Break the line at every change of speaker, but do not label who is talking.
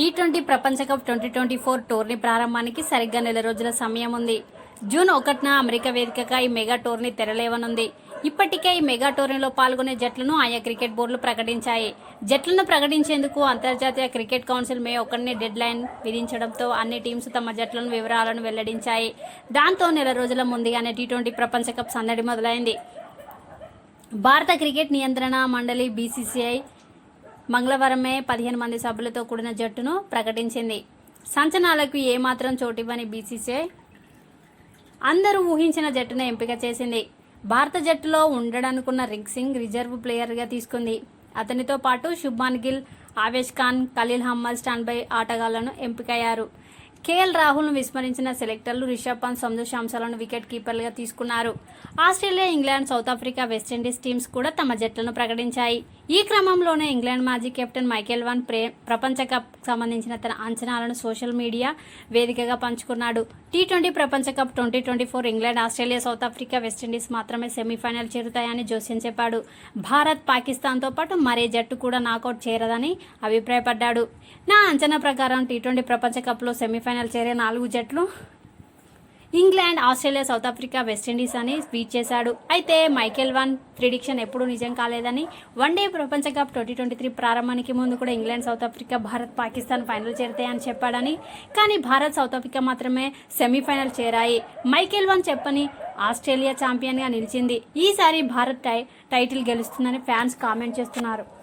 Tea twenty ప్రపంచ cup twenty twenty four tourney ప్రారంభానికి సరిగ్గా నెల రోజుల సమయం ఉంది. జూన్ ఒకటిన అమెరికా వేదికగా ఈ మెగా టోర్నీ తెరలేవనుంది. ఇప్పటికే ఈ మెగా టోర్నీలో పాల్గొనే జట్లను ఆయా క్రికెట్ బోర్డులు ప్రకటించాయి. జట్లను ప్రకటించేందుకు అంతర్జాతీయ క్రికెట్ కౌన్సిల్ మే ఒకటిని డెడ్ లైన్ విధించడంతో అన్ని టీమ్స్ తమ జట్లను వివరాలను వెల్లడించాయి. దాంతో నెల రోజుల ముందుగానే టీ ట్వంటీ ప్రపంచ కప్ సందడి మొదలైంది. భారత క్రికెట్ నియంత్రణ మండలి బీసీసీఐ మంగళవారమే పదిహేను మంది సభ్యులతో కూడిన జట్టును ప్రకటించింది. సంచనాలకు ఏమాత్రం చోటివ్వని బీసీసీఐ అందరూ ఊహించిన జట్టును ఎంపిక చేసింది. భారత జట్టులో ఉండడనుకున్న రింగ్ సింగ్ రిజర్వ్ ప్లేయర్గా తీసుకుంది. అతనితో పాటు శుభ్మాన్ గిల్ ఆవేష్ ఖాన్ ఖలీల్ హమ్మద్ స్టాండ్ బై ఆటగాళ్ళను ఎంపికయ్యారు. కేఎల్ రాహుల్ను విస్మరించిన సెలెక్టర్లు రిషబ్ పంత్ సంజు శాంసలను వికెట్ కీపర్లుగా తీసుకున్నారు. Australia England South Africa West Indies teams కూడా తమ జట్లను ప్రకటించాయి. ఈ క్రమంలోనే ఇంగ్లాండ్ మాజీ కెప్టెన్ మైకేల్ వన్ ప్రే ప్రపంచ కప్ సంబంధించిన తన అంచనాలను సోషల్ మీడియా వేదికగా పంచుకున్నాడు. టీ ట్వంటీ ప్రపంచ cup twenty twenty four England Australia South Africa West Indies మాత్రమే సెమీఫైనల్ చేరుతాయని జోస్యం చెప్పాడు. భారత్ పాకిస్తాన్తో పాటు మరే జట్టు కూడా నాకౌట్ చేరదని అభిప్రాయపడ్డాడు. నా అంచనా ప్రకారం టీ ట్వంటీ ప్రపంచ కప్లో సెమీఫైనల్ చేరే నాలుగు జట్లు. England Australia South Africa West Indies అని స్పీచ్ చేశాడు. అయితే మైకేల్ వన్ ప్రిడిక్షన్ ఎప్పుడూ నిజం కాలేదని వన్డే ప్రపంచ కప్ ట్వంటీ ట్వంటీ త్రీ ప్రారంభానికి ముందు కూడా England South Africa Bharat Pakistan final చేరుతాయని చెప్పాడని. కానీ భారత్ సౌత్ ఆఫ్రికా మాత్రమే సెమీఫైనల్ చేరాయి. మైకేల్ వన్ చెప్పని ఆస్ట్రేలియా ఛాంపియన్గా నిలిచింది. ఈసారి భారత్ టై టైటిల్ గెలుస్తుందని ఫ్యాన్స్ కామెంట్ చేస్తున్నారు.